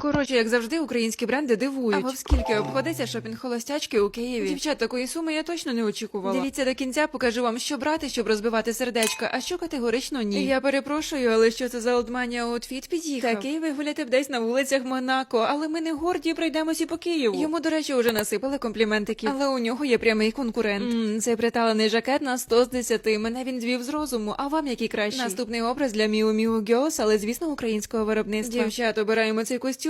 Коротше, як завжди, українські бренди дивують. Або скільки обходиться шопінг холостячки у Києві. Дівчат, такої суми я точно не очікувала. Дивіться до кінця, покажу вам, що брати, щоб розбивати сердечка, а що категорично ні. Я перепрошую, але що це за олдманія outfit під'їхав? Такий ви гуляти б десь на вулицях Монако, але ми не горді пройдемося по Києву. Йому, до речі, вже насипали компліментики. Але у нього є прямий конкурент. М, цей приталений жакет на 100 з 10. Мене він звів з розуму. А вам який кращий? Наступний образ для Miu Miu Girls, але звісно українського виробництва. Дівчат, обираємо цей костюм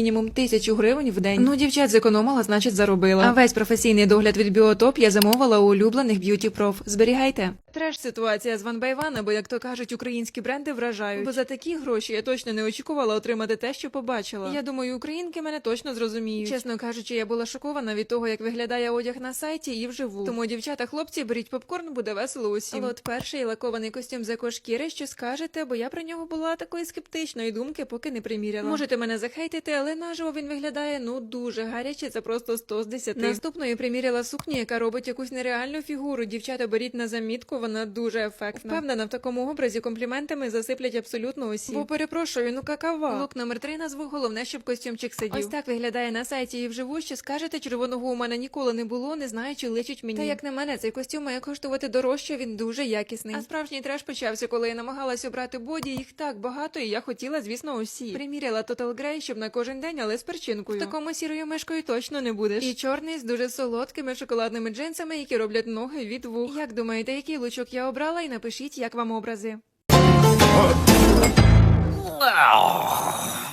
мінімум тисячу гривень в день. Ну, дівчат, зекономила, значить заробила. А весь професійний догляд від біотоп я замовила у улюблених б'юті проф. Зберігайте. Треш ситуація з Ван Байвана, бо як то кажуть, українські бренди вражають. Бо за такі гроші я точно не очікувала отримати те, що побачила. Я думаю, українки мене точно зрозуміють. Чесно кажучи, я була шокована від того, як виглядає одяг на сайті і вживу. Тому, дівчата, хлопці, беріть попкорн, буде весело усім. От перший лакований костюм з екошкіри, що скажете, бо я про нього була такої скептичної думки, поки не приміряла. Можете мене захейтити, але наживо він виглядає ну дуже гаряче. Це просто 100 з 10. Наступною приміряла сукню, яка робить якусь нереальну фігуру. Дівчата, беріть на замітку, вона дуже ефектна. Впевнена, в такому образі компліментами засиплять абсолютно усі. Бо перепрошую, ну какава. Лук номер три назву головне, щоб костюмчик сидів. Ось так виглядає на сайті і вживу. Що скажете, червоного у мене ніколи не було, не знаю, чи личить мені. Та як на мене, цей костюм має коштувати дорожче, він дуже якісний. А справжній треш почався, коли я намагалася обрати боді. Їх так багато, і я хотіла, звісно, усі. Приміряла Total Grey, щоб на кожен день, але з перчинкою. В такому сірою мешкою точно не будеш. І чорний з дуже солодкими шоколадними джинсами, які роблять ноги від вух. Як думаєте, який лучок я обрала? І напишіть, як вам образи. Wow.